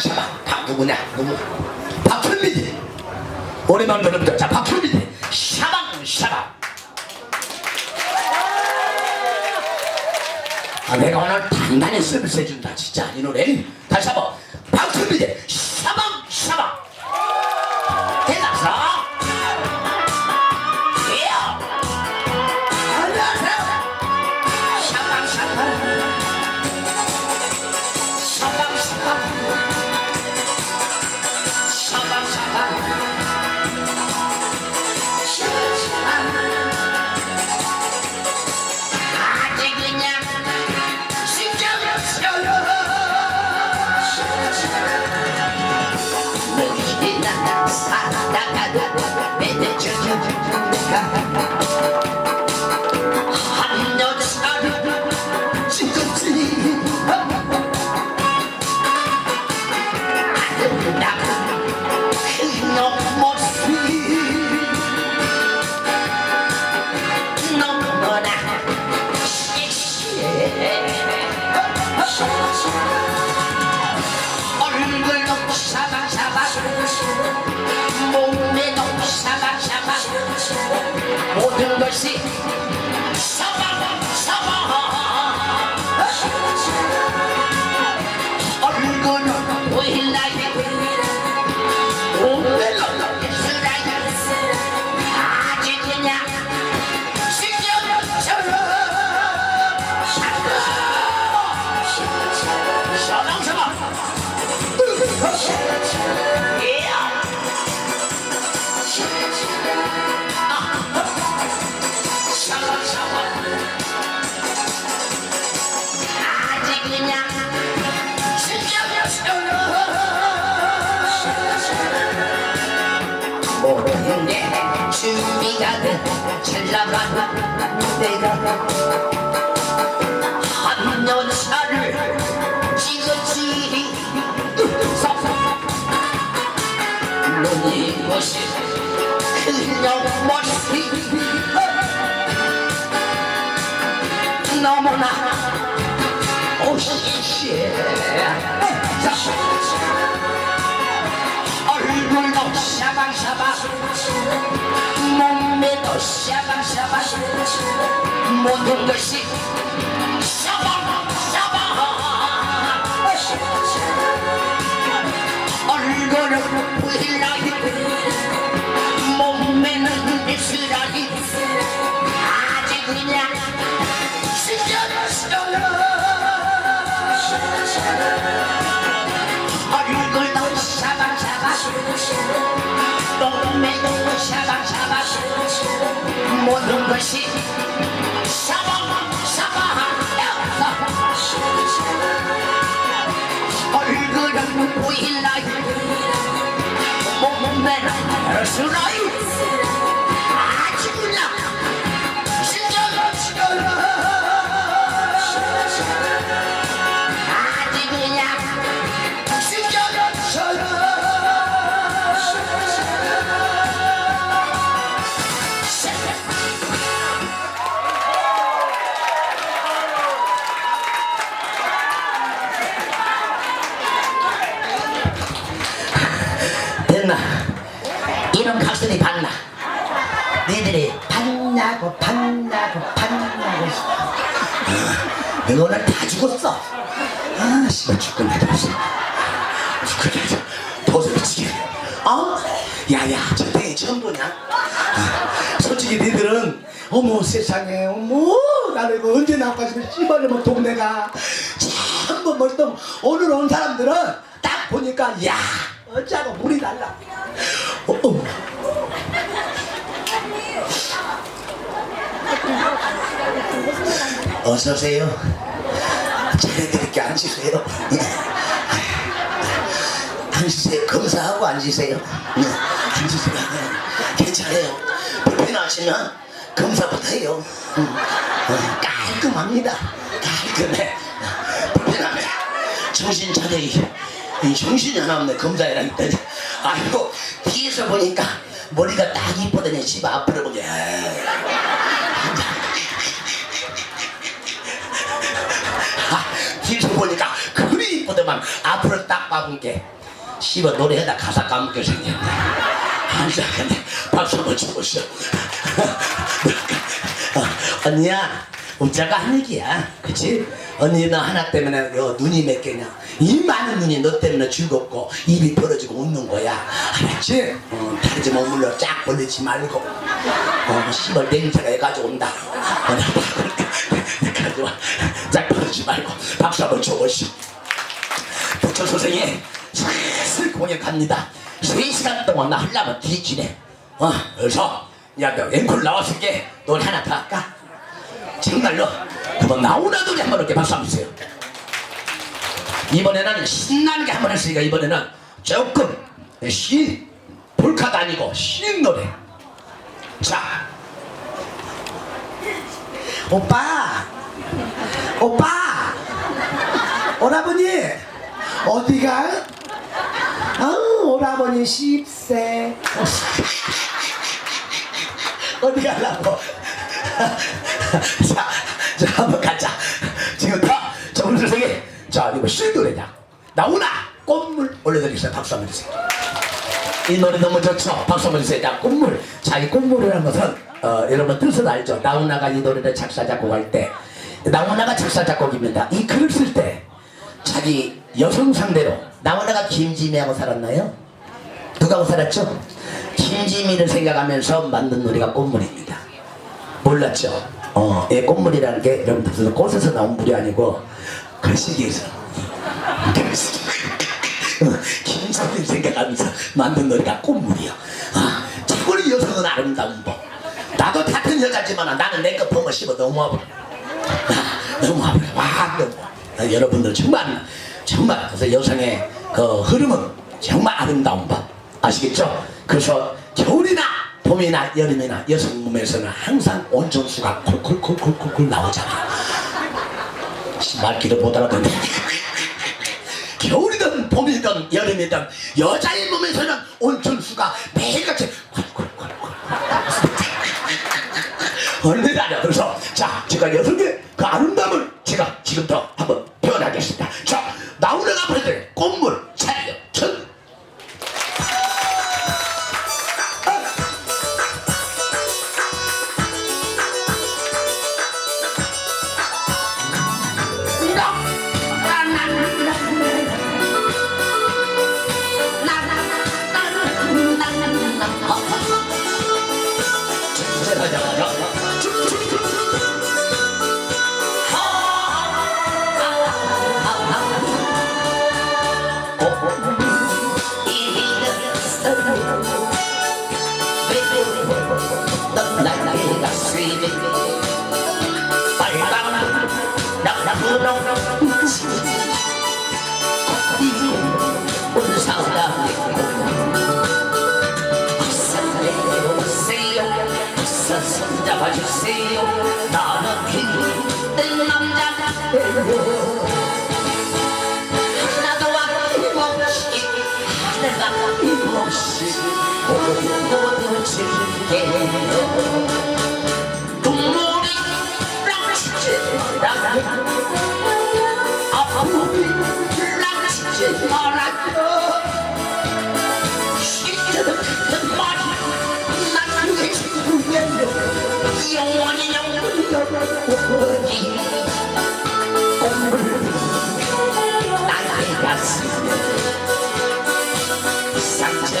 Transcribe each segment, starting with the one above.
샤방 박 누구냐? 누구? 박철민이. 오랜만에 들어보자 자 박철민이. 샤방 샤방. 아, 내가 오늘 단단히 서비스 해준다 진짜. 이 노래 다시 한번 Gracias. 준비가 돼 찰나만 내가 한 연차를 찍었지 눈이 것이 그녀 모습이 너무나 오시시해 얼굴 도 샤방샤방 몸매도 샤방샤방 모든 것이 샤방샤방 얼굴 샤방샤방 몸매도 샤방샤방 모든 얼굴은 보일라이 몸매는 스라이 이런 각선이 봤나? 너희들이 봤냐고 봤냐고 봤냐고. 내가 오늘 다 죽었어. 아 씨발 죽겠네 도시 죽겠네 도시 미치게 어? 야야 저 땡이 처음 보냐? 아, 솔직히 너희들은 어머 세상에 어머 나는 이거 언제 나까지 씨발려면 동네가. 전부 멀쩡 오늘 온 사람들은 딱 보니까 야 어쩌고 물이 날라 어, 어. 어서 오세요. 차려드릴게 앉으세요. 예. 앉으세요. 검사하고 앉으세요. 예. 앉으세요. 예. 괜찮아요. 불편하시면 검사부터 해요. 음. 어, 깔끔합니다. 깔끔해. 불편하면 정신 차려. 이 정신이 하나 없네. 검사해라. 아이고, 뒤에서 보니까 머리가 딱 이쁘더니 집 앞으로 보게. 아, 뒤에서 보니까 그리 이쁘더만 앞으로 딱 봐본 게. 씹어 노래에다 가사 까먹게 생겼네. 앉아 근데 박수 한번 쳐보시오 어, 언니야 웃자가 한 얘기야. 그치? 언니는 하나 때문에 요 눈이 몇 개냐? 이 많은 눈이 너 때문에 즐겁고 입이 벌어지고 웃는 거야. 알았지? 어, 다리 좀 머물러 쫙 벌리지 말고. 어, 씨발 냄새가 해가지고 온다. 어, 가지고 쫙 벌리지 말고 박수 한번 쳐보시오. 부처 선생이 슬슬 공연 갑니다. 3시간 동안 나 하려면 뒤지네. 어, 그래서 야 너 앵콜 나왔으니까 노래 하나 더 할까? 정말로 그럼 나오나 노래 한번 이렇게 박수 한번 주세요. 이번에는 신나게 한번 했으니까 이번에는 조금 신 볼카도 아니고 신 노래. 자. 오빠. 오빠. 오라버니. 어디가? 아우 오라버니 10세. 어디 가려고 자, 자 한번 가자. 지금부터 정훈 선생님 자 이거 실노래냐? 나오나 꽃물 올려드리겠습니다. 박수 한번 주세요. 이 노래 너무 좋죠? 박수 한번 주세요. 자 꽃물. 자 이 꽃물이라는 것은 어, 여러분 뜻은 알죠? 나훈아가 이 노래를 작사 작곡할 때. 나훈아가 작사 작곡입니다. 이 글을 쓸 때 자기 여성 상대로 나훈아가 김지미하고 살았나요? 누가하고 살았죠? 김지미를 생각하면서 만든 노래가 꽃물입니다. 몰랐죠? 어, 예, 꽃물이라는 게 여러분들 꽃에서 나온 물이 아니고 글씨기에서 김성민 생각하면서 만든 노래가 꽃물이야. 아, 최고의 여성은 아름다운 법. 나도 같은 여자지만 나는 내거 보면 씹어. 너무 아파 아, 너무 아파 와 너무 아, 여러분들 정말 정말 그래서 여성의 그 흐름은 정말 아름다운 법. 아시겠죠? 그래서 겨울이나 봄이나 여름이나 여성 몸에서는 항상 온천수가 콜콜콜콜콜 나오잖아. 못 알아듣네. 겨울이든 봄이든 여름이든 여자의 몸에서는 온천수가 매일같이 얼마나 그래서 자 제가 여성의 그 아름다움을 제가 지금부터 한번 주세요 나는 힘든 남자예요 하나도 아낌없이 하나가 아낌없이 모두 즐겨요 눈물이 아 Sancho,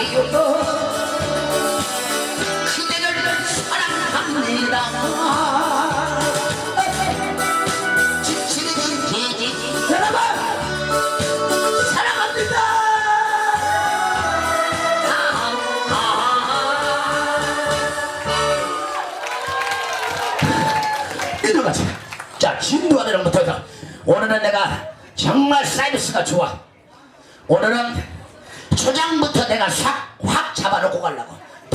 마세요 그대를 사랑합니다 지치는 기지 여러분 사랑합니다 아, 이러가지. 자, 김두한이랑부터 해서 오늘은 내가 정말 서비스가 좋아. 오늘은 초장부터 내가 싹 확 잡아놓고 가려고.